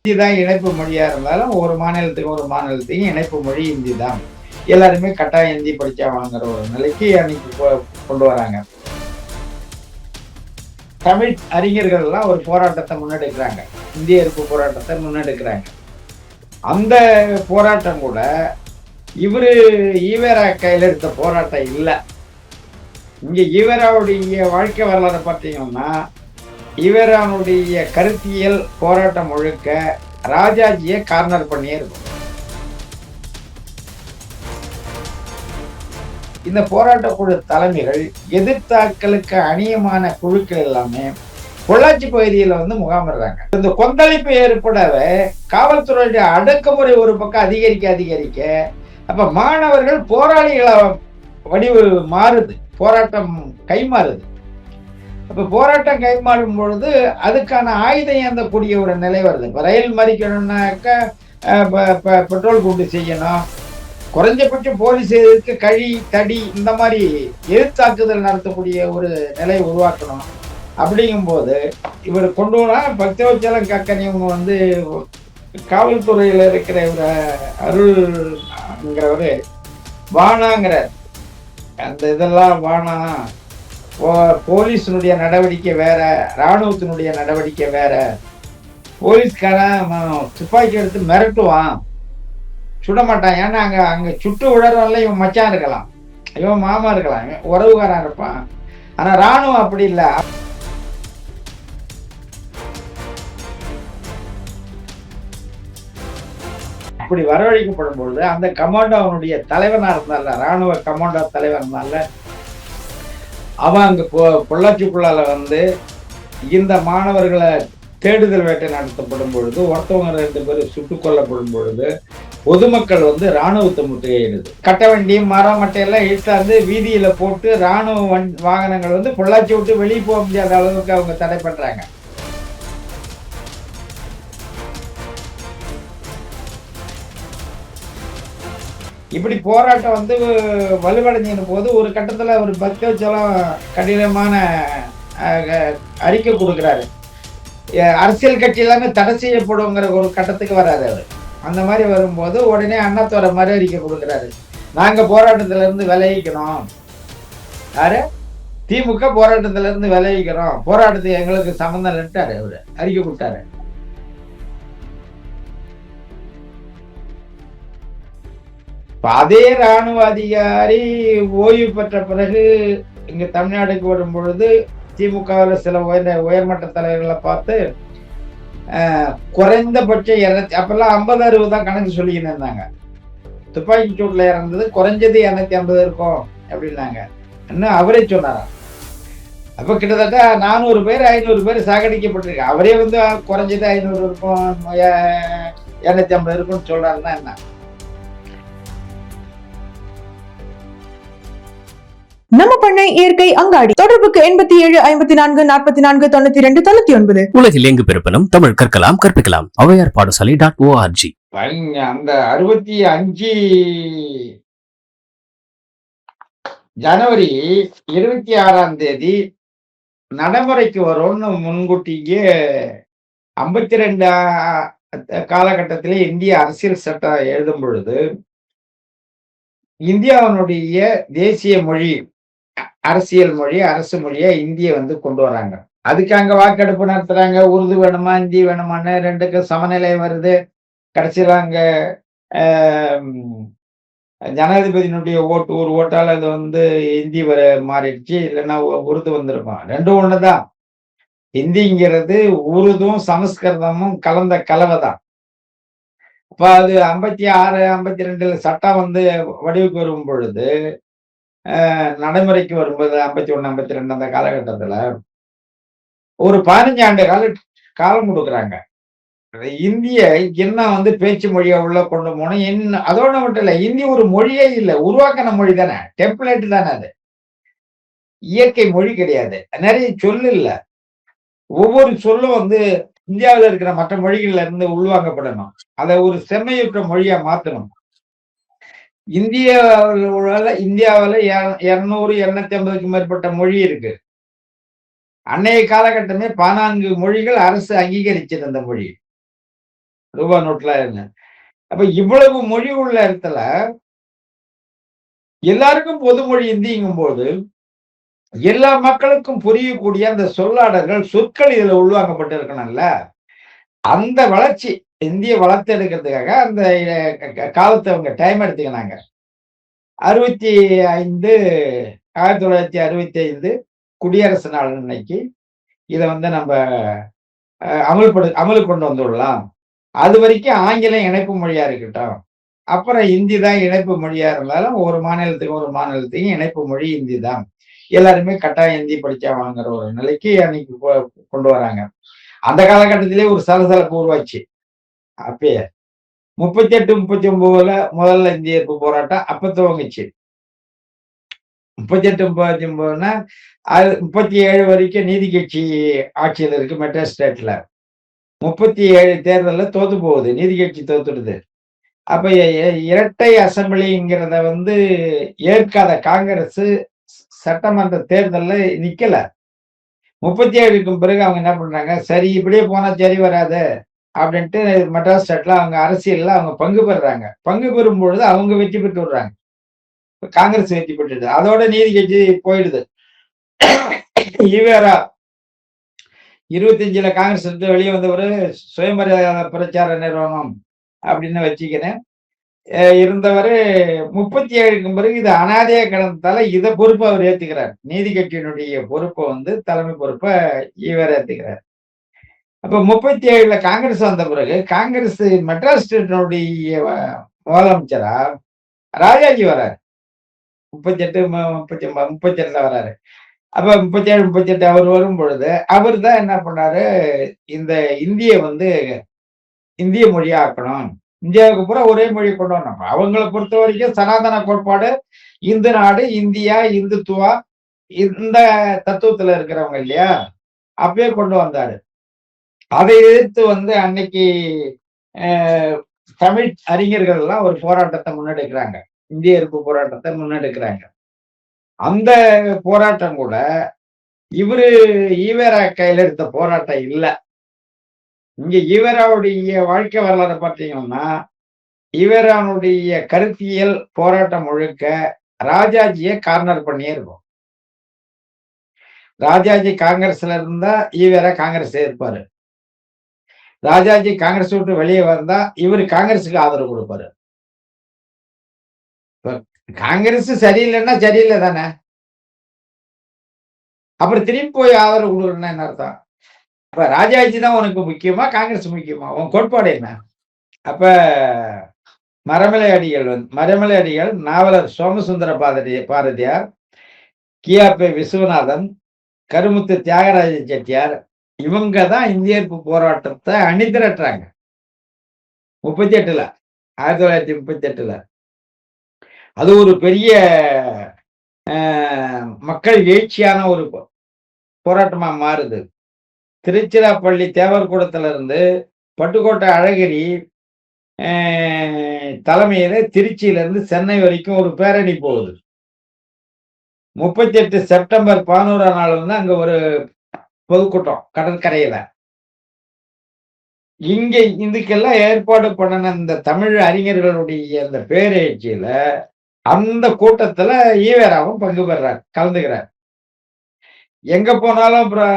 ஹிந்தி தான் இணைப்பு மொழியாக இருந்தாலும் ஒரு மாநிலத்துக்கும் ஒரு மாநிலத்துக்கும் இணைப்பு மொழி ஹிந்தி தான் எல்லாருமே கட்டாயம் ஹிந்தி படித்தா வாங்குற ஒரு நிலைக்கு அன்னைக்கு கொ- கொண்டு வராங்க. தமிழ் அறிஞர்கள் எல்லாம் ஒரு போராட்டத்தை முன்னெடுக்கிறாங்க. இந்திய எதிர்ப்பு போராட்டத்தை முன்னெடுக்கிறாங்க. அந்த போராட்டம் கூட இவர் ஈவேரா கையில் எடுத்த போராட்டம் இல்லை. இங்கே ஈவேராவுடைய வாழ்க்கை வரலாறை பார்த்தீங்கன்னா ஈவேரானுடைய கருத்தியல் போராட்டம் முழுக்க ராஜாஜியை கார்னர் பண்ணியே இருக்கும். இந்த போராட்ட குழு தலைமைகள் எதிர்த்தாக்களுக்கு அணியமான குழுக்கள் எல்லாமே பொள்ளாச்சி பகுதியில் வந்து முகாமிடுறாங்க இந்த கொந்தளிப்பு ஏற்படவே காவல்துறையுடைய அடக்குமுறை ஒரு பக்கம் அதிகரிக்க அதிகரிக்க அப்ப மாணவர்கள் போராளிகளை வடிவு மாறுது. போராட்டம் கைமாறுது. இப்போ போராட்டம் கைமாறும் பொழுது அதுக்கான ஆயுதம் ஏந்தக்கூடிய ஒரு நிலை வருது. இப்ப ரயில் மறிக்கணும்னாக்கா பெட்ரோல் கூட்டு செய்யணும். குறைஞ்சபட்சம் போலீஸ் இதுக்கு கழி தடி இந்த மாதிரி எதிர்த்தாக்குதல் நடத்தக்கூடிய ஒரு நிலையை உருவாக்கணும். அப்படிங்கும்போது இவர் கொண்டு போனால் பக்தவச்சலம் கக்கன் இவங்க வந்து காவல்துறையில் இருக்கிற இவர அருள்ங்கிறவர் வானாங்கிறார். அந்த இதெல்லாம் வானா போலீஸினுடைய நடவடிக்கை வேற ராணுவத்தினுடைய நடவடிக்கை வேற. போலீஸ்காரன் துப்பாக்கி எடுத்து மிரட்டுவான். சுட மாட்டான் ஏன்னா அங்க அங்க சுட்டு விழறவன்ல இவன் மச்சான் இருக்கலாம். இவன் மாமா இருக்கலாம். இவன் உறவுகாரன் இருப்பான். ஆனா ராணுவம் அப்படி இல்லை. அப்படி வரவழைக்கப்படும் பொழுது அந்த கமாண்டோ அவனுடைய தலைவனாக இருந்தால ராணுவ கமாண்டோ தலைவர் இருந்தால அவன் அங்கே பொ- பொள்ளாச்சிக்குள்ளால வந்து இந்த மாணவர்களை தேடுதல் வேட்டை நடத்தப்படும் பொழுது ஒருத்தவங்க ரெண்டு பேரும் சுட்டுக் கொல்லப்படும் பொழுது பொதுமக்கள் வந்து ராணுவத்தை முற்றுகையிடுது. கட்ட வண்டி மரம் மட்டையெல்லாம் இழுத்தாந்து வீதியில் போட்டு இராணுவ வண் வாகனங்கள் வந்து பொள்ளாச்சி விட்டு வெளியே போக முடியாத அளவுக்கு அவங்க தடை பண்ணுறாங்க இப்படி போராட்டம் வந்து வலுவடைஞ்சின போது ஒரு கட்டத்தில் ஒரு பக்தவச்சலம் கடினமான அறிக்கை கொடுக்குறாரு. அரசியல் கட்சி எல்லாமே தடை செய்யப்படுங்கிற ஒரு கட்டத்துக்கு வராது அவர். அந்த மாதிரி வரும்போது உடனே அண்ணாத்தோட மாதிரி அறிக்கை கொடுக்குறாரு. நாங்கள் போராட்டத்துல இருந்து யாரு? திமுக போராட்டத்துல இருந்து விலகிக்கிறோம். போராட்டத்துக்கு எங்களுக்கு சம்மந்தம் இல்லைன்ட்டாரு அவர். அறிக்கை கொடுத்தாரு. இப்போ அதே ராணுவ அதிகாரி ஓய்வு பெற்ற பிறகு இங்கே தமிழ்நாடுக்கு வரும் பொழுது திமுகவில் சில உயர் உயர்மட்ட தலைவர்களை பார்த்து குறைந்தபட்சம் இரநூத்தி அப்பெல்லாம் ஐம்பது அறுபது தான் கணக்கு சொல்லிக்கின்னு இருந்தாங்க. துப்பாக்கி சூட்டில் இறந்தது குறைஞ்சது இரநூத்தி ஐம்பது இருக்கும் அப்படின்னாங்க. இன்னும் அவரே சொன்னாராம் அப்போ கிட்டத்தட்ட நானூறு பேர் ஐநூறு பேர் சாகடிக்கப்பட்டிருக்கு. அவரே வந்து குறைஞ்சது ஐநூறு இருக்கும் இரநூத்தி ஐம்பது இருக்கும்னு சொல்கிறாருன்னா என்ன? நம்ம பண்ணை இயற்கை அங்காடி. தொடர்புக்கு எண்பத்தி ஏழு ஐம்பத்தி நான்கு நாற்பத்தி நான்கு தொண்ணூத்தி ரெண்டு தொண்ணூத்தி ஒன்பது. உலகில் எங்கு பிறப்பினும் தமிழ் கற்கலாம் கற்பிக்கலாம். ஔவையார் பாடசாலை டாட் ஓஆர்ஜி அந்த அறுபத்தி அஞ்சு ஜனவரி இருபத்தி ஆறாம் தேதி நடைமுறைக்கு வரும்னு முன்கூட்டியே ஐம்பத்தி ரெண்டு காலகட்டத்திலே இந்திய அரசியல் சட்டம் எழுதும் பொழுது இந்தியாவினுடைய தேசிய மொழி அரசியல் மொழி அரசு மொழியை இந்திய வந்து கொண்டு வராங்க. அதுக்கு அங்க வாக்கெடுப்பு நடத்துறாங்க. உருது வேணுமா இந்தி வேணுமான்னு ரெண்டுக்கும் சமநிலை வருது. கடைசியில் அங்க ஜனாதிபதியினுடைய ஓட்டு ஒரு ஓட்டால் அது வந்து இந்தி வர மாறிடுச்சு. இல்லைன்னா உருது வந்திருக்கும். ரெண்டும் ஒண்ணுதான். ஹிந்திங்கிறது உருதும் சமஸ்கிருதமும் கலந்த கலவை தான் அப்ப அது ஐம்பத்தி ஆறு ஐம்பத்தி ரெண்டுல சட்டம் வந்து வடிவுக்கு வரும் பொழுது நடைமுறைக்கு வரும்போது ஐம்பத்தி ஒண்ணு ஐம்பத்தி ரெண்டு அந்த காலகட்டத்துல ஒரு பதினஞ்சு ஆண்டு கால காலம் கொடுக்குறாங்க. இந்திய என்ன வந்து பேச்சு மொழியை உள்ள கொண்டு போனோம் என்ன அதோட மட்டும் இல்ல இந்தி ஒரு மொழியே இல்லை உருவாக்கின மொழி தானே டெம்ப்ளேட் தானே அது. இயற்கை மொழி கிடையாது நிறைய சொல்லு இல்ல. ஒவ்வொரு சொல்லும் வந்து இந்தியாவில் இருக்கிற மற்ற மொழிகள்ல இருந்து உள்வாங்கப்படணும். அதை ஒரு செம்மையுற்ற மொழியா மாத்தணும். இந்தியாவில் இந்தியாவில் இரநூறு இருநூத்தி ஐம்பதுக்கு மேற்பட்ட மொழி இருக்கு. அன்னைய காலகட்டமே பதினான்கு மொழிகள் அரசு அங்கீகரிச்சிருந்த மொழி. ரூபா நோட்ல என்ன அப்ப இவ்வளவு மொழி உள்ள இடத்துல எல்லாருக்கும் பொதுமொழி இந்திங்கும் போது எல்லா மக்களுக்கும் புரியக்கூடிய அந்த சொல்லாடல்கள் சொற்கள் இதுல உள்வாங்கப்பட்டு இருக்கணும்ல அந்த வளர்ச்சி இந்திய வளர்த்து எடுக்கிறதுக்காக அந்த க- காலத்தை அவங்க டைம் எடுத்துக்கினாங்க. அறுபத்தி ஐந்து ஆயிரத்தி தொள்ளாயிரத்தி அறுபத்தி ஐந்து குடியரசு நாள் அன்னைக்கு இதை வந்து நம்ம அஹ், அமல்படு அமலுக்கு கொண்டு வந்துடலாம் அது வரைக்கும் ஆங்கிலம் இணைப்பு மொழியா இருக்கட்டும். அப்புறம் இந்தி தான் இணைப்பு மொழியா இருந்தாலும் ஒரு மாநிலத்துக்கு ஒரு மாநிலத்துக்கும் இணைப்பு மொழி இந்தி தான். எல்லாருமே கட்டாயம் ஹிந்தி படிச்சா வாங்குற ஒரு நிலைக்கு அன்னைக்கு கொ- கொண்டு வராங்க. அந்த காலகட்டத்திலே ஒரு சலசலப்பு உருவாச்சு. அப்பயே. முப்பத்தி எட்டு முப்பத்தி ஒன்பதுல முதல்ல இந்திய எதிர்ப்பு போராட்டம் அப்ப துவங்குச்சு. முப்பத்தி எட்டு முப்பத்தி ஒன்பதுனா அது முப்பத்தி ஏழு வரைக்கும் நீதி கட்சி ஆட்சியில் இருக்கு மெட்ராஸ் ஸ்டேட்ல. முப்பத்தி ஏழு தேர்தலில் தோத்து போகுது நீதி கட்சி தோத்துடுது. அப்ப இரட்டை அசம்பிளிங்கிறத வந்து ஏற்காத காங்கிரஸ் சட்டமன்ற தேர்தல்ல நிக்கல. முப்பத்தி ஏழுக்கும் பிறகு அவங்க என்ன பண்றாங்க? சரி இப்படியே போனா சரி வராது. அப்படின்ட்டு மெட்ராஸ் ஸ்டேட்ல அவங்க அரசியல்ல அவங்க பங்கு பெறுறாங்க. பங்கு பெறும் பொழுது அவங்க வெற்றி பெற்று விடுறாங்க. காங்கிரஸ் வெற்றி பெற்றுது அதோட நீதி கட்சி போயிடுது. ஈவேரா இருபத்தஞ்சுல காங்கிரஸ் இருந்து வெளியே வந்தவர் சுயமரியாதை பிரச்சார நிறுவனம் அப்படின்னு வச்சுக்கிறேன். இருந்தவர் முப்பத்தி ஏழுக்கும் பிறகு இது அனாதையா கிடந்ததால இதை பொறுப்பை அவர் ஏத்துக்கிறார். நீதி கட்சியினுடைய பொறுப்பை வந்து தலைமை பொறுப்பை இவர் ஏத்துக்கிறார். அப்ப முப்பத்தி ஏழுல காங்கிரஸ் வந்த பிறகு காங்கிரஸ் மெட்ராஸ் ஸ்டேட்டினுடைய முதலமைச்சரா? ராஜாஜி வராரு. முப்பத்தி எட்டு முப்பத்தி ஒன்பது முப்பத்தி எட்டுல வராரு. அப்ப முப்பத்தி ஏழு முப்பத்தி எட்டு அவர் வரும் பொழுது அவர் தான் என்ன பண்ணாரு? இந்த இந்திய வந்து இந்திய மொழியாக்கணும் இந்தியாவுக்கு பூரா ஒரே மொழி கொண்டு வரணும். அவங்கள பொறுத்த வரைக்கும் சனாதன கோட்பாடு இந்து நாடு இந்தியா இந்துத்துவா இந்த தத்துவத்துல இருக்கிறவங்க இல்லையா? அப்பயே கொண்டு வந்தாரு. அதை எதிர்த்து வந்து அன்னைக்கு தமிழ் அறிஞர்கள் எல்லாம் ஒரு போராட்டத்தை முன்னெடுக்கிறாங்க. இந்திய எதிர்ப்பு போராட்டத்தை முன்னெடுக்கிறாங்க. அந்த போராட்டம் கூட இவரு ஈவேரா கையில் எடுத்த போராட்டம் இல்லை. இங்க ஈவேராவுடைய வாழ்க்கை வரலாறு பார்த்தீங்கன்னா ஈவேரானுடைய கருத்தியல் போராட்டம் முழுக்க ராஜாஜியை கார்னர் பண்ணியே இருக்கும். ராஜாஜி காங்கிரஸ்ல இருந்தா ஈவேரா காங்கிரஸ் இருப்பாரு. ராஜாஜி காங்கிரஸ் விட்டு வெளியே வந்தா இவர் காங்கிரஸுக்கு ஆதரவு கொடுப்பாரு. காங்கிரஸ் சரியில்லைன்னா சரியில்லை தானே? அப்புறம் திரும்பி போய் ஆதரவு கொடுக்குறேன்னா என்ன அர்த்தம்? அப்ப ராஜாஜி தான் உனக்கு முக்கியமா காங்கிரஸ் முக்கியமா? உன் கோட்பாடு என்ன? அப்ப மரமலை அடிகள் வந்து மரமலை அடிகள் நாவலர் சோமசுந்தர பாரதி பாரதியார் கியாபே விஸ்வநாதன் கருமுத்து தியாகராஜ செட்டியார் இவங்க தான் இந்திய எதிர்ப்பு போராட்டத்தை அணிதிரட்டுறாங்க. முப்பத்தி எட்டுல ஆயிரத்தி தொள்ளாயிரத்தி முப்பத்தி எட்டுல அது ஒரு பெரிய மக்கள் எழுச்சியான ஒரு போராட்டமாக போராட்டமா மாறுது. திருச்சிராப்பள்ளி தேவர்கூடத்துல இருந்து பட்டுக்கோட்டை அழகிரி தலைமையில திருச்சியிலிருந்து சென்னை வரைக்கும் ஒரு பேரணி போகுது. முப்பத்தி எட்டு செப்டம்பர் பதினோராம் நாள் வந்து அங்க ஒரு பொதுக்கூட்டம் கடற்கரையில. இங்க இதுக்கெல்லாம் ஏற்பாடு பண்ணின இந்த தமிழ் அறிஞர்களுடைய அந்த பேரேச்சியில அந்த கூட்டத்துல ஈவேராவும் பங்கு பெறார் கலந்துகிறார் எங்க போனாலும் அப்புறம்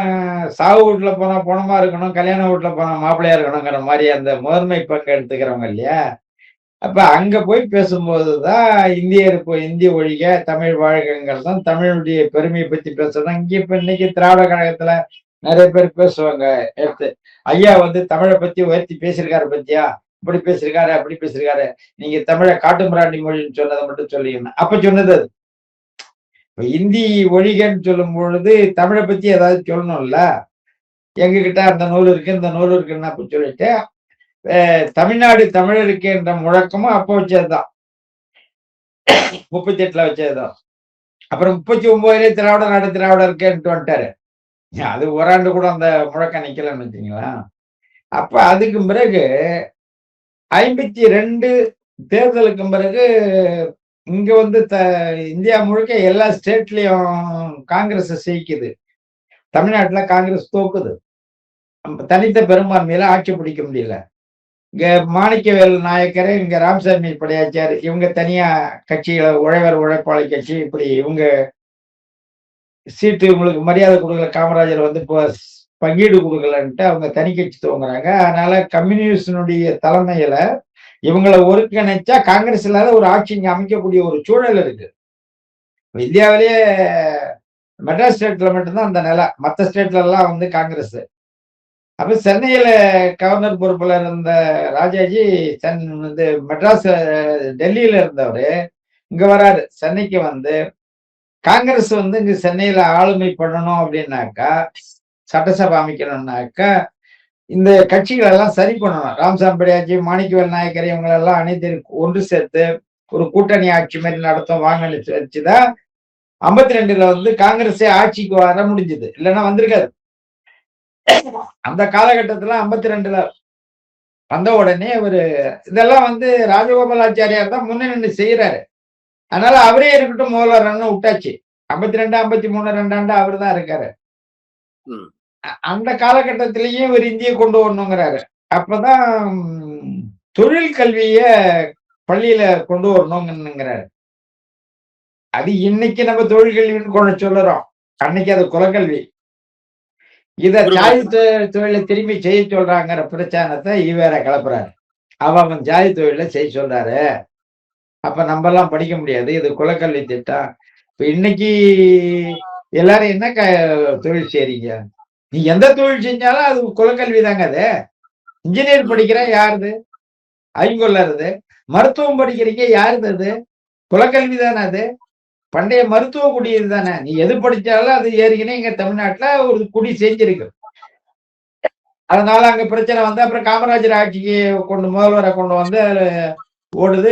சாவு வீட்டுல போனா பணமா இருக்கணும் கல்யாண வீட்டுல போனா மாப்பிள்ளையா இருக்கணுங்கிற மாதிரி அந்த முதன்மை பங்கு எடுத்துக்கிறவங்க இல்லையா? அப்ப அங்க போய் பேசும்போதுதான் இந்தியர் இப்போ இந்திய ஒழிக தமிழ் வாழ்கங்கள் தான் தமிழுடைய பெருமையை பத்தி பேசுறதுதான். இங்க இப்ப இன்னைக்கு திராவிட கழகத்துல நிறைய பேர் பேசுவாங்க. எடுத்து ஐயா வந்து தமிழை பத்தி உயர்த்தி பேசியிருக்காரு பத்தியா? இப்படி பேசியிருக்காரு அப்படி பேசியிருக்காரு. நீங்க தமிழை காட்டுமிராண்டி மொழின்னு சொன்னதை மட்டும் சொல்லிக்கணும் அப்ப சொன்னது அது இப்ப இந்தி ஒழிகன்னு சொல்லும் பொழுது தமிழை பத்தி ஏதாவது சொல்லணும்ல? எங்ககிட்ட அந்த நூல் இருக்கு இந்த நூல் இருக்குன்னு அப்ப சொல்லிட்டு தமிழ்நாடு தமிழருக்கு என்ற முழக்கமும் அப்போ வச்சதுதான். முப்பத்தி எட்டுல வச்சதுதான். அப்புறம் முப்பத்தி ஒன்பதுலேயே திராவிட நாடு திராவிட இருக்கேன்ட்டு வந்துட்டாரு. அது ஓராண்டு கூட அந்த முழக்கம் நிக்கலன்னு வச்சுங்களா அப்ப அதுக்கு பிறகு ஐம்பத்தி ரெண்டு தேர்தலுக்கு பிறகு இங்க வந்து த இந்தியா முழுக்க எல்லா ஸ்டேட்லயும் காங்கிரஸ் ஜெயிக்குது தமிழ்நாட்டுல காங்கிரஸ் தோக்குது. நம்ம தனித்த பெரும்பான்மையில ஆட்சி பிடிக்க முடியல. இங்க மாணிக்கவேல் நாயக்கர் இங்க ராமசாமி படையாச்சார். இவங்க தனியா கட்சிகளை உழவர் உழைப்பாளி கட்சி இப்படி இவங்க சீட்டு உங்களுக்கு மரியாதை கொடுக்கல காமராஜர் வந்து இப்போ பங்கீடு கொடுக்கலன்ட்டு அவங்க தனி கட்சி துவங்குறாங்க. அதனால கம்யூனிஸ்டினுடைய தலைமையில இவங்களை ஒருங்கிணைச்சா காங்கிரஸ் இல்லாத ஒரு ஆட்சி இங்க அமைக்கக்கூடிய ஒரு சூழல் இருக்கு. இந்தியாவிலேயே மெட்ராஸ் ஸ்டேட்ல மட்டும்தான் அந்த நிலை. மற்ற ஸ்டேட்ல எல்லாம் வந்து காங்கிரஸ். அப்ப சென்னையில கவர்னர் பொறுப்புல இருந்த ராஜாஜி சென் வந்து மெட்ராஸ் டெல்லியில இருந்தவர் இங்க வராரு. சென்னைக்கு வந்து காங்கிரஸ் வந்து இங்க சென்னையில ஆளுமை பண்ணணும் அப்படின்னாக்கா சட்டசபை அமைக்கணும்னாக்கா இந்த கட்சிகள் எல்லாம் சரி பண்ணணும். ராம்சாமி படையாச்சி மாணிக்கவேல் நாயக்கர் இவங்களெல்லாம் அனைத்து ஒன்று சேர்த்து ஒரு கூட்டணி ஆட்சி மாதிரி நடத்தும் வாங்கன்னு வச்சுதான் ஐம்பத்தி ரெண்டுல வந்து காங்கிரஸே ஆட்சிக்கு வர முடிஞ்சது. இல்லைன்னா வந்திருக்காது. அந்த காலகட்டத்துல ஐம்பத்தி ரெண்டுல வந்த உடனே ஒரு இதெல்லாம் வந்து ராஜகோபாலாச்சாரியார் தான் முன்னணி செய்யறாரு அதனால அவரே இருக்கட்டும் முதல்வர்னு விட்டாச்சு. ஐம்பத்தி ரெண்டு ஐம்பத்தி மூணு ரெண்டாண்டு அவர் தான் இருக்காரு அந்த காலகட்டத்திலேயே ஒரு இந்திய கொண்டு வரணுங்கிறாரு. அப்பதான் தொழில் கல்விய பள்ளியில கொண்டு வரணுங்கிறாரு. அது இன்னைக்கு நம்ம தொழில் கல்வின்னு கொண்டு சொல்லுறோம் அன்னைக்கு அது குலக்கல்வி. இத ஜாதி தொழிலை திரும்பி செய்ய சொல்றாங்கிற பிரச்சாரத்தை ஈவேர கிளப்புறாரு. அவ அவன் ஜாதி தொழிலை செய்ய சொல்றாரு. அப்ப நம்ம எல்லாம் படிக்க முடியாது. இது குலக்கல்வி திட்டம். இப்ப இன்னைக்கு எல்லாரும் என்ன க தொழில் செய்றீங்க? நீ எந்த தொழில் செஞ்சாலும் அது குலக்கல்வி தாங்க அது. இன்ஜினியர் படிக்கிற யாருது? ஐங்கொள்ளருது மருத்துவம் படிக்கிறீங்க யாருது அது? குலக்கல்வி தானே அது. பண்டைய மருத்துவ குடியது தானே. நீ எது படிச்சாலும் அது ஏறிக்கினே இங்க தமிழ்நாட்டுல ஒரு குடி செஞ்சிருக்கு. அதனால அங்க பிரச்சனை வந்து அப்புறம் காமராஜர் ஆட்சிக்கு கொண்டு முதல்வரை கொண்டு வந்து ஓடுது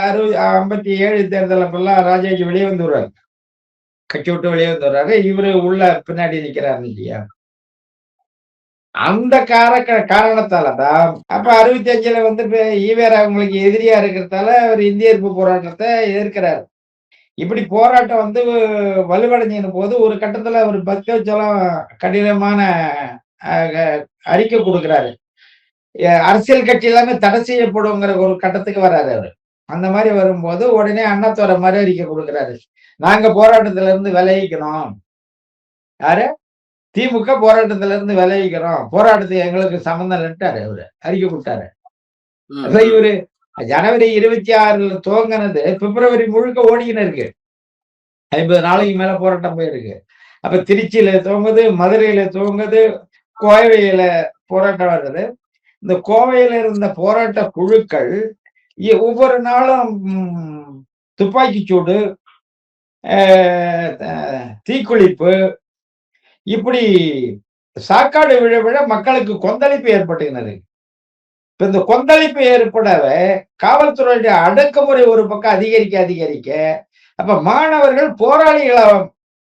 அறுபது ஐம்பத்தி ஏழு தேர்தல் அப்பெல்லாம் ராஜாஜி வெளியே வந்துடுறாரு கட்சி விட்டு வெளியே வந்துடுறாரு இவரு உள்ள பின்னாடி நிக்கிறாரு இல்லையா? அந்த கார காரணத்தாலதான் அப்ப அறுபத்தி அஞ்சுல வந்து இப்ப ஈவேரா அவங்களுக்கு எதிரியா இருக்கிறதால அவர் இந்திய எதிர்ப்பு போராட்டத்தை எதிர்க்கிறாரு. இப்படி போராட்டம் வந்து வலுவடைஞ்சின போது ஒரு கட்டத்துல அவர் பக்தவச்சலம் கடினமான அறிக்கை கொடுக்கிறாரு. அரசியல் கட்சி எல்லாமே தடை செய்யப்படுங்கிற ஒரு கட்டத்துக்கு வராரு அவரு. அந்த மாதிரி வரும்போது உடனே அண்ணாத்தோர மாதிரி அறிக்கை கொடுக்கிறாரு. நாங்க போராட்டத்துல இருந்து விலகிக்கணும் யாரு? திமுக போராட்டத்துல இருந்து விலகிக்கிறோம். போராட்டத்துக்கு எங்களுக்கு சம்மந்தம் இல்லைன்ட்டாரு அவரு. அறிக்கை கொடுத்தாரு. இவரு ஜனவரி இருபத்தி ஆறுல துவங்கினது பிப்ரவரி முழுக்க ஓடிக்கின்னு இருக்கு. ஐம்பது நாளைக்கு மேல போராட்டம் போயிருக்கு. அப்ப திருச்சியில துவங்குது மதுரையில துவங்குது கோவையில போராட்டம் வருது இந்த கோவையில் இருந்த போராட்ட குழுக்கள் ஒவ்வொரு நாளும் துப்பாக்கிச்சூடு தீக்குளிப்பு இப்படி சாக்காடு விழ விழ மக்களுக்கு கொந்தளிப்பு ஏற்பட்டுகிறது இப்ப இந்த கொந்தளிப்பு ஏற்படவே காவல்துறையுடைய அடக்குமுறை ஒரு பக்கம் அதிகரிக்க அதிகரிக்க அப்ப மாணவர்கள் போராளிகளை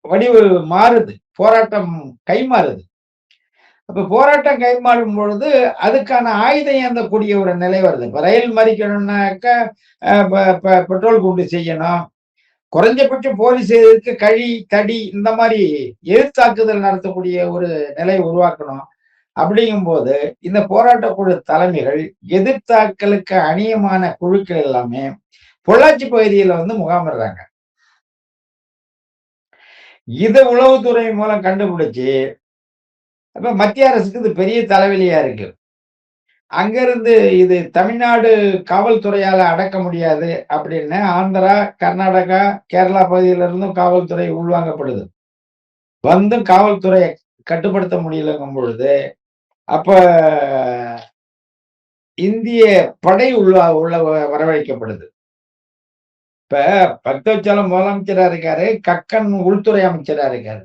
வடிவு மாறுது போராட்டம் கைமாறுது. அப்ப போராட்டம் கைமாறும் பொழுது அதுக்கான ஆயுதம் ஏந்தக்கூடிய ஒரு நிலை வருது. இப்ப ரயில் மறிக்கணும்னாக்கா பெட்ரோல் குண்டு செய்யணும். குறைஞ்சபட்சம் போலீஸ் எதிர்க்கு கழி தடி இந்த மாதிரி எதிர்த்தாக்குதல் நடத்தக்கூடிய ஒரு நிலை உருவாக்கணும். அப்படிங்கும் போது இந்த போராட்ட குழு தலைமைகள் எதிர்த்தாக்கலுக்கு அணியமான குழுக்கள் எல்லாமே பொள்ளாச்சி பகுதியில வந்து முகாமிடுறாங்க இதை உளவுத்துறை மூலம் கண்டுபிடிச்சு அப்ப மத்திய அரசுக்கு இது பெரிய தலைவலியா இருக்கு. அங்கிருந்து இது தமிழ்நாடு காவல்துறையால அடக்க முடியாது அப்படின்னு ஆந்திரா கர்நாடகா கேரளா பகுதியில இருந்தும் காவல்துறை உள்வாங்கப்படுது. வந்தும் காவல்துறையை கட்டுப்படுத்த முடியலங்கும் பொழுது அப்ப இந்திய படை உள்ள உள்ள வரவழைக்கப்படுது. இப்ப பக்தவச்சலம் முதலமைச்சரா இருக்காரு கக்கன் உள்துறை அமைச்சரா இருக்காரு.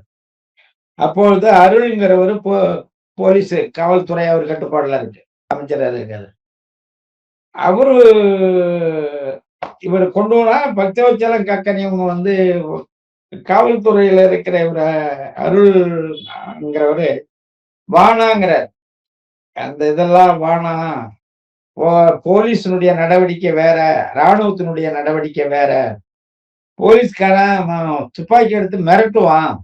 அப்பொழுது அருள்ங்கிறவர் போ போலீஸ் காவல்துறை அவர் கட்டுப்பாடுல இருக்கு. அமைச்சராக இருக்காரு. அவரு இவர் கொண்டு போனா பக்தவச்சலம் கக்கன் இவங்க வந்து காவல்துறையில இருக்கிற இவர் அருள்ங்கிறவரு வானாங்கிறார். அந்த இதெல்லாம் வானா போலீஸினுடைய நடவடிக்கை வேற ராணுவத்தினுடைய நடவடிக்கை வேற. போலீஸ்காரன் துப்பாக்கி எடுத்து மிரட்டுவான்.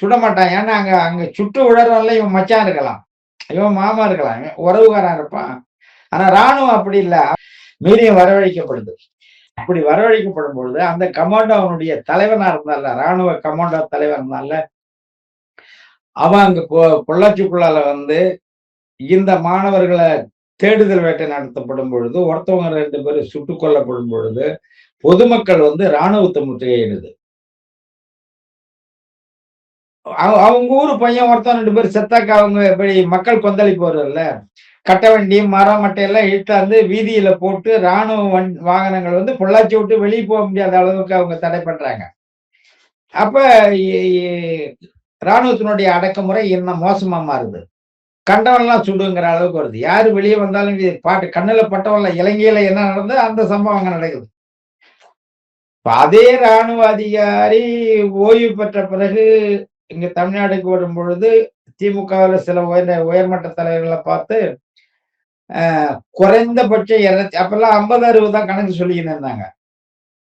சுட மாட்டான் ஏன்னா அங்க அங்க சுட்டு விழறதுனால இவன் மச்சான் இருக்கலாம். இவன் மாமா இருக்கலாம். உறவுகாரா உறவுகாரன் இருப்பான். ஆனா ராணுவம் அப்படி இல்ல. மீறியும் வரவழைக்கப்படுது. அப்படி வரவழைக்கப்படும் பொழுது அந்த கமாண்டோ அவனுடைய தலைவனா இருந்தால ராணுவ கமாண்டோ தலைவன் இருந்தால அவன் அங்க பொ- பொள்ளாச்சிக்குள்ளால வந்து இந்த மாணவர்களை தேடுதல் வேட்டை நடத்தப்படும் பொழுது ஒருத்தவங்க ரெண்டு பேரும் சுட்டுக் கொல்லப்படும் பொழுது பொதுமக்கள் வந்து இராணுவத்தை முற்றுகையிடுது. அவங்க ஊரு பையன் ஒருத்தன் ரெண்டு பேர் செத்தாக்க அவங்க எப்படி மக்கள் கொந்தளிப்பு வரும்ல? கட்ட வண்டி மரம் மட்டையெல்லாம் இழுத்தாந்து வீதியில போட்டு ராணுவ வண் வாகனங்கள் வந்து பொள்ளாச்சி விட்டு வெளியே போக முடியாத அளவுக்கு அவங்க தடை பண்றாங்க. அப்ப இராணுவத்தினுடைய ராணுவத்தினுடைய அடக்குமுறை என்ன மோசமா மாறுது? கண்டவன்லாம் சுடுங்கிற அளவுக்கு வருது. யாரு வெளியே வந்தாலும் பாட்டு கண்ணுல பட்டவன்ல இலங்கையில என்ன நடந்தது அந்த சம்பவம் அங்க நடக்குது. அதே ராணுவ அதிகாரி ஓய்வு பெற்ற பிறகு இங்க தமிழ்நாடுக்கு வரும் பொழுது திமுகவில் சில உயர் உயர்மட்ட தலைவர்களை பார்த்து ஆஹ், குறைந்தபட்சம் இரநூத்தி அப்பெல்லாம் ஐம்பது அறுபது தான் கணக்கு சொல்லிக்கின்னு இருந்தாங்க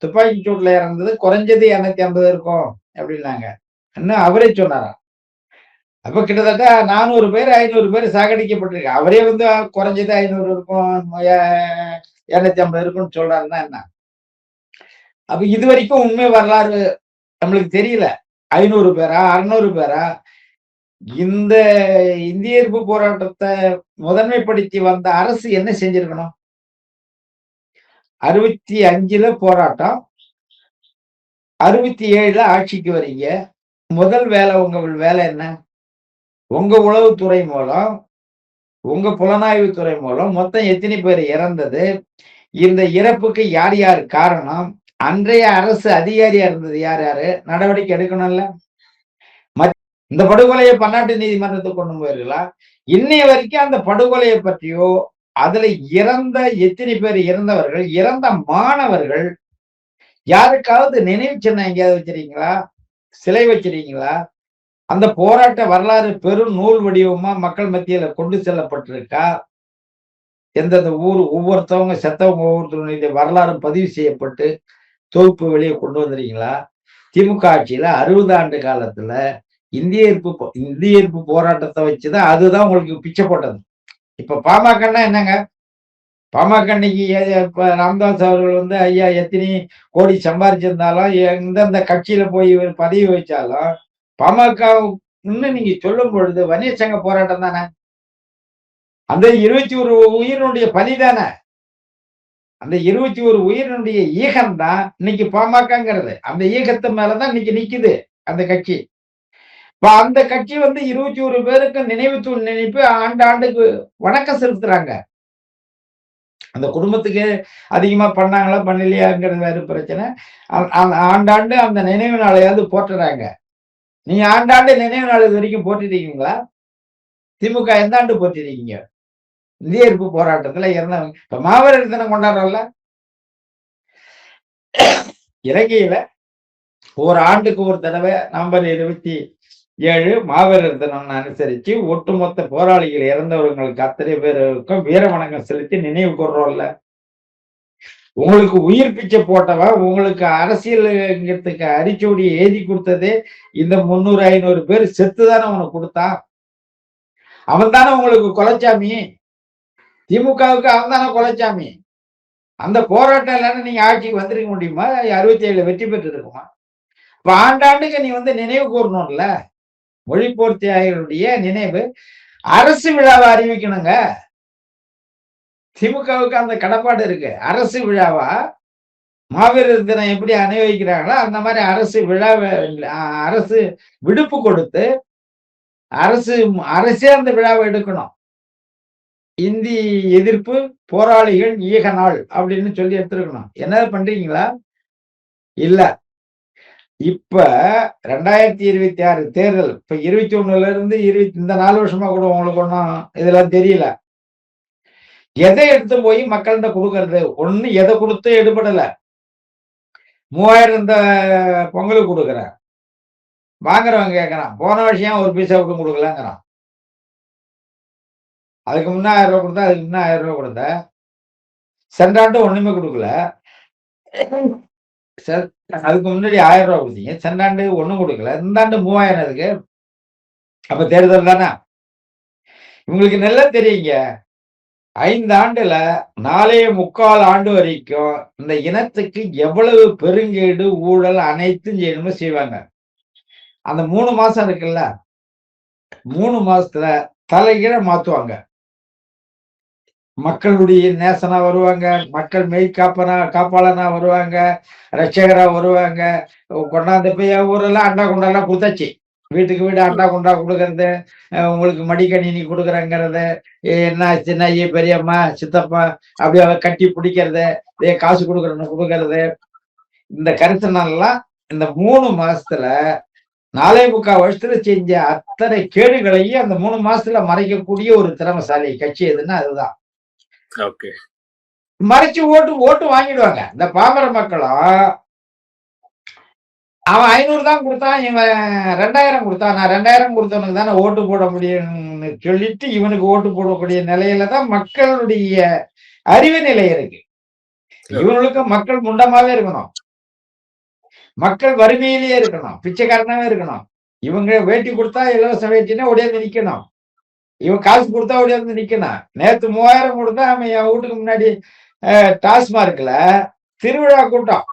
துப்பாக்கி சூட்டில் இறந்தது குறைஞ்சது இரநூத்தி ஐம்பது இருக்கும் அப்படின்னாங்க. இன்னும் அவரே சொன்னாராம். அப்ப கிட்டத்தட்ட நானூறு பேர் ஐநூறு பேர் சாகடிக்கப்பட்டிருக்கு அவரே வந்து குறைஞ்சது ஐநூறு இருக்கும் இரநூத்தி ஐம்பது இருக்கும்னு சொல்றாருன்னா என்ன? அப்ப இது வரைக்கும் உண்மை வரலாறு நம்மளுக்கு தெரியல. ஐநூறு பேரா அறுநூறு பேரா? இந்த இந்திய எதிர்ப்பு போராட்டத்தை முதன்மைப்படுத்தி வந்த அரசு என்ன செஞ்சிருக்கணும்? அறுபத்தி அஞ்சுல போராட்டம் அறுபத்தி ஏழுல ஆட்சிக்கு வரீங்க. முதல் வேலை உங்க வேலை என்ன? உங்க உளவுத்துறை மூலம் உங்க புலனாய்வுத்துறை மூலம் மொத்தம் எத்தனை பேர் இறந்தது? இந்த இறப்புக்கு யார் யார் காரணம்? அன்றைய அரசு அதிகாரியா இருந்தது யார் யாரு? நடவடிக்கை எடுக்கணும்ல? மத்- இந்த படுகொலையை பன்னாட்டு நீதிமன்றத்துக்கு கொண்டு போயிருக்கலாம் இன்னைய வரைக்கும் அந்த படுகொலையை பற்றியோ அதுல இறந்த எத்தனை பேர் இறந்தவர்கள் இறந்த மாணவர்கள் யாருக்காவது நினைவு சின்னம் எங்கேயாவது வச்சிருக்கீங்களா? சிலை வச்சிருக்கீங்களா? அந்த போராட்ட வரலாறு பெரும் நூல் வடிவமா மக்கள் மத்தியில கொண்டு செல்லப்பட்டிருக்கா? எந்தெந்த ஊர் ஒவ்வொருத்தவங்க செத்தவங்க ஒவ்வொருத்தருடைய வரலாறு பதிவு செய்யப்பட்டு தொகுப்பு வெளியே கொண்டு வந்திருக்கீங்களா? திமுக ஆட்சியில அறுபது ஆண்டு காலத்துல இந்திய எதிர்ப்பு இந்திய எதிர்ப்பு போராட்டத்தை வச்சுதான் அதுதான் உங்களுக்கு பிச்சை போட்டது. இப்ப பாமகன்னா என்னங்க? பாமக இன்னைக்கு ஏ- ராமதாஸ் அவர்கள் வந்து ஐயா எத்தனை கோடி சம்பாரிச்சிருந்தாலும் எந்தெந்த கட்சியில போய் இவர் பதவி வச்சாலும் பாமக இன்னும் நீங்க சொல்லும் பொழுது வன்னியர் சங்க போராட்டம் தானே? அந்த இருபத்தி ஒரு உயிரினுடைய பலி தானே? அந்த இருபத்தி ஒரு உயிரினுடைய ஈகம் தான் இன்னைக்கு பாமகங்கிறது. அந்த ஈகத்து மேலதான் இன்னைக்கு நிக்குது அந்த கட்சி. இப்ப அந்த கட்சி வந்து இருபத்தி ஒரு பேருக்கு நினைவு தூள் நினைப்பு ஆண்டு ஆண்டுக்கு வணக்கம் செலுத்துறாங்க. அந்த குடும்பத்துக்கு அதிகமா பண்ணாங்களா பண்ணலையாங்கிறது வேறு பிரச்சனை. ஆ- ஆண்டாண்டு அந்த நினைவு நாளையாவது போட்டுறாங்க நீங்க ஆண்டாண்டு நினைவு நாள் இது வரைக்கும் போட்டிருக்கீங்களா? திமுக எந்த ஆண்டு போட்டிருக்கீங்க? இந்திய எதிர்ப்பு போராட்டத்துல இறந்தவங்க இப்ப மாவீரர் தினம் கொண்டாடுறோம்ல? இலங்கையில ஒரு ஆண்டுக்கு ஒரு தடவை நவம்பர் இருபத்தி ஏழு மாவீரர் தினம் அனுசரிச்சு ஒட்டுமொத்த போராளிகள் இறந்தவர்களுக்கு அத்தனை பேருக்கும் வீர வணக்கம் செலுத்தி நினைவு கூர்றோம்ல? உங்களுக்கு உயிர் பிச்சை போட்டவன் உங்களுக்கு அரசியலுங்கிறதுக்கு அரிச்சோடி எழுதி கொடுத்ததே இந்த முந்நூறு ஐநூறு பேர் செத்துதானே உனக்கு கொடுத்தான் அவன் தானே உங்களுக்கு கொலைச்சாமி? திமுகவுக்கு அவன் தானே கொலைச்சாமி? அந்த போராட்டம் இல்லைன்னு நீங்க ஆட்சிக்கு வந்திருக்க முடியுமா? அறுபத்தி ஏழுல வெற்றி பெற்று இருக்குமா இப்ப ஆண்டாண்டுக்கு நீ வந்து நினைவு கூறணும்ல? மொழி போர்த்தியாளருடைய நினைவு. அரசு விழாவை அறிவிக்கணுங்க. திமுகவுக்கு அந்த கடப்பாடு இருக்கு. அரசு விழாவா? மாவீரர் தினம் எப்படி அனுபவிக்கிறாங்களோ அந்த மாதிரி அரசு விழாவை அரசு விடுப்பு கொடுத்து அரசு அரசே அந்த விழாவை எடுக்கணும். இந்தி எதிர்ப்பு போராளிகள் ஈக நாள் அப்படின்னு சொல்லி எடுத்துருக்கணும். என்ன பண்றீங்களா? இல்ல. இப்ப ரெண்டாயிரத்தி இருபத்தி ஆறு தேர்தல் இப்ப இருபத்தி ஒண்ணுல இருந்து இருபத்தி இந்த நாலு வருஷமா கூட உங்களுக்கு ஒன்றும் இதெல்லாம் தெரியல. எதை எடுத்து போய் மக்கள்கிட்ட கொடுக்கறது? ஒண்ணு எதை கொடுத்து எடுபடல? மூவாயிரம் இந்த பொங்கலுக்கு கொடுக்குறேன். வாங்குறவங்க கேட்கறான் போன வருஷம் ஒரு பைசாவுக்கும் கொடுக்கலங்கிறான். அதுக்கு முன்னே ஆயிரம் கொடுத்தா அதுக்கு முன்ன ஆயிரம் ரூபாய் கொடுத்த. சென்ற ஆண்டு ஒன்றுமே கொடுக்கல. செ- அதுக்கு முன்னாடி ஆயிரம் ரூபா கொடுத்தீங்க. சென்ற ஆண்டு ஒன்றும் கொடுக்கல. இந்த ஆண்டு மூவாயிரம் அதுக்கு அப்ப தேர்தல் தானே? இவங்களுக்கு நல்லா தெரியுங்க. ஐந்து ஆண்டுல நாலே முக்கால் ஆண்டு வரைக்கும் இந்த இனத்துக்கு எவ்வளவு பெருங்கேடு ஊழல் அனைத்தும் செய்யணுமோ செய்வாங்க. அந்த மூணு மாசம் இருக்குல்ல? மூணு மாசத்துல தலைகீழ மாத்துவாங்க. மக்களுடைய நேசனா வருவாங்க மக்கள் மெய் காப்பனா காப்பாளனா வருவாங்க ரட்சகரா வருவாங்க. கொண்டாந்து போய் ஊரெல்லாம் அண்டா குண்டாலாம் கொடுத்தாச்சு. வீட்டுக்கு வீடு அண்டா குண்டா கொடுக்கறது உங்களுக்கு மடிக்கணினி கொடுக்குறேங்கிறது என்ன சின்ன பெரியம்மா சித்தப்பா அப்படியே அவ கட்டி பிடிக்கிறது இதே காசு கொடுக்குறன்னு கொடுக்கறது. இந்த கருத்தினாலாம் இந்த மூணு மாசத்துல நாலே முக்கால் வருஷத்துல செஞ்ச அத்தனை கேடுகளையும் அந்த மூணு மாசத்துல மறைக்கக்கூடிய ஒரு திறமசாலி கட்சி எதுன்னா அதுதான். மறைச்சு ஓட்டு ஓட்டு வாங்கிடுவாங்க. இந்த பாமர மக்களும் அவன் ஐநூறு தான் கொடுத்தான் இவன் ரெண்டாயிரம் கொடுத்தான். நான் ரெண்டாயிரம் கொடுத்தவனுக்கு தானே ஓட்டு போட முடியும்னு சொல்லிட்டு இவனுக்கு ஓட்டு போடக்கூடிய நிலையில தான் மக்களுடைய அறிவு நிலை இருக்கு. இவனுக்கு மக்கள் முண்டமாவே இருக்கணும். மக்கள் வறுமையிலேயே இருக்கணும். பிச்சைக்காரனாவே இருக்கணும். இவங்க வேட்டி கொடுத்தா இலவச வேட்டினா உடனே நிற்கணும். இவன் காசு கொடுத்தா ஒடியாந்து நிக்கணும். நேத்து மூவாயிரம் கொடுத்தா அவன் என் வீட்டுக்கு முன்னாடி டாஸ்மார்க்ல திருவிழா கூட்டம்.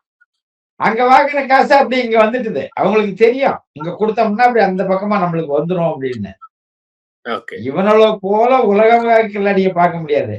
அங்க வாங்கின காசு அப்படி இங்க வந்துட்டுது. அவங்களுக்கு தெரியும். இங்க கொடுத்தோம்னா அப்படி அந்த பக்கமா நம்மளுக்கு வந்துரும் அப்படின்னு. இவனோட போல உலக கில்லாடிய பார்க்க முடியாது.